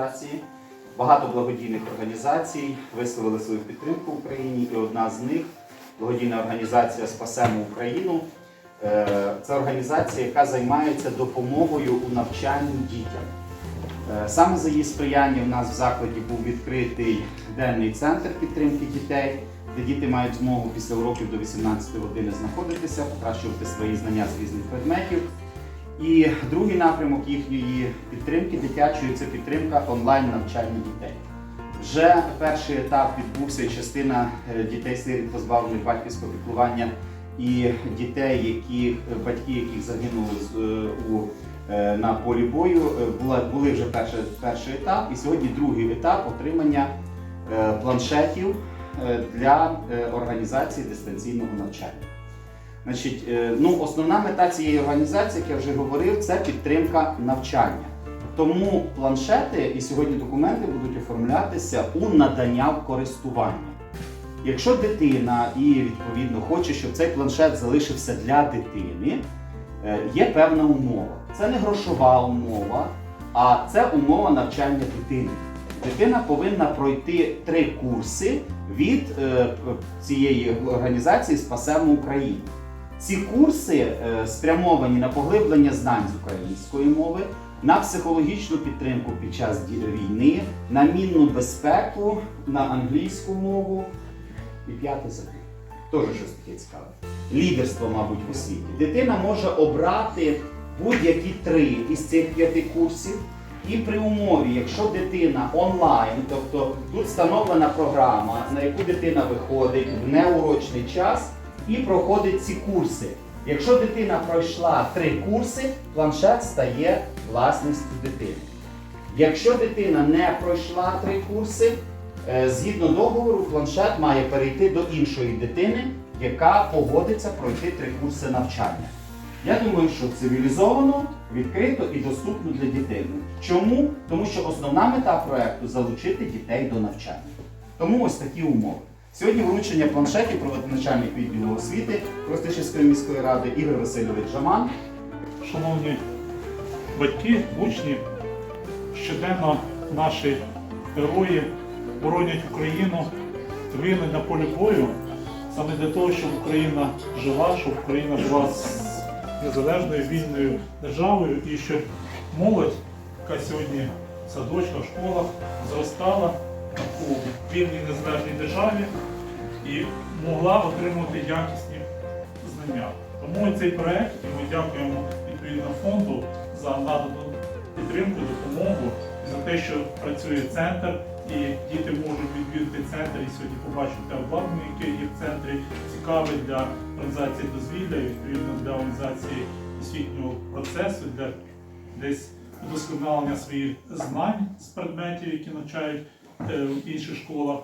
адміністрації. Багато благодійних організацій висловили свою підтримку Україні, і одна з них благодійна організація Спасемо Україну. Е, Це організація, яка займається допомогою у навчанні дітям. Е, Саме за її сприяння в нас в закладі був відкритий денний центр підтримки дітей, де діти мають змогу після уроків до 18 години знаходитися, покращувати свої знання з різних предметів. І другий напрямок їхньої підтримки дитячої це підтримка онлайн навчання дітей. Вже перший етап відбувся частина е, дітей сиріт позбавлених батьківського піклування і дітей, які батьки, яких загинули з- е, у е, на полі бою, е, була, були вже перший, перший етап, і сьогодні другий етап отримання е, планшетів е, для е, організації дистанційного навчання. Значить, е, ну, основна мета цієї організації, як я вже говорив, це підтримка навчання. Тому планшети і сьогодні документи будуть оформлятися у надання в користування. Якщо дитина і відповідно хоче, щоб цей планшет залишився для дитини, е, є певна умова. Це не грошова умова, а це умова навчання дитини. Дитина повинна пройти три курси від е, цієї організації Спасемо Україну. Ці курси е, спрямовані на поглиблення знань з української мови, на психологічну підтримку під час війни, на мінну безпеку, на англійську мову. І п'яте забув. Теж щось таке цікаве. Лідерство, мабуть, в освіті. Дитина може обрати будь-які три із цих п'яти курсів. І при умові, якщо дитина онлайн, тобто тут встановлена програма, на яку дитина виходить в неурочний час і проходить ці курси. Якщо дитина пройшла три курси, планшет стає власністю дитини. Якщо дитина не пройшла три курси, е, згідно договору, планшет має перейти до іншої дитини, яка погодиться пройти три курси навчання. Я думаю, що цивілізовано, відкрито і доступно для дітей. Чому? Тому що основна мета проекту залучити дітей до навчання. Тому ось такі умови. Сьогодні вручення планшетів проводить начальник відділу освіти Костишівської міської ради Ігор Васильович Жаман. Шановні батьки, учні, щоденно наші герої боронять Україну, гинуть на полі бою саме для того, щоб Україна жила, щоб Україна жила з незалежною вільною державою і щоб молодь, яка сьогодні в садочках, школах зростала у вільній незалежній державі і могла отримувати якісні знання. Тому цей проект, і ми дякуємо відповідно фонду за надану підтримку, допомогу за те, що працює центр, і діти можуть відвідати центр і сьогодні побачити те обладнання, яке є в центрі, цікаве для організації дозвілля, відповідно для організації освітнього процесу, для десь удосконалення своїх знань з предметів, які навчають в інших школах.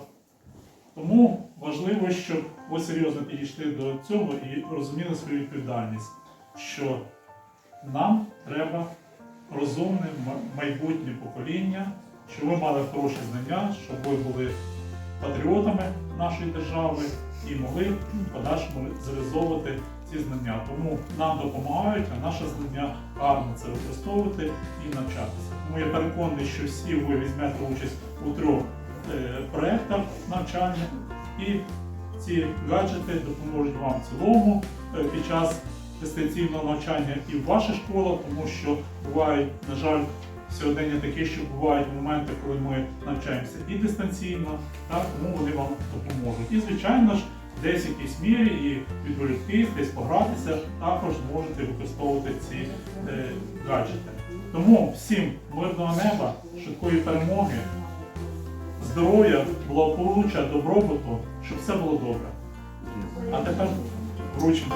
Тому важливо, щоб ви серйозно підійшли до цього і розуміли свою відповідальність, що нам треба розумне майбутнє покоління, щоб ви мали хороші знання, щоб ви були патріотами нашої держави і могли в подальшому реалізовувати ці знання. Тому нам допомагають, а наше знання гарно це використовувати і навчатися. Тому я переконаний, що всі ви візьмете участь у трьох е, проєктах навчання, і ці гаджети допоможуть вам в цілому е, під час дистанційного навчання і в ваших школах, тому що бувають, на жаль, сьогодення таке, що бувають моменти, коли ми навчаємося і дистанційно, так, тому вони вам допоможуть. І, звичайно ж, десь в якійсь мірі і відволіктись, десь погратися, також можете використовувати ці е, гаджети. Тому всім мирного неба, швидкої перемоги, здоров'я, благополуччя, добробуту, щоб все було добре. А тепер вручимо.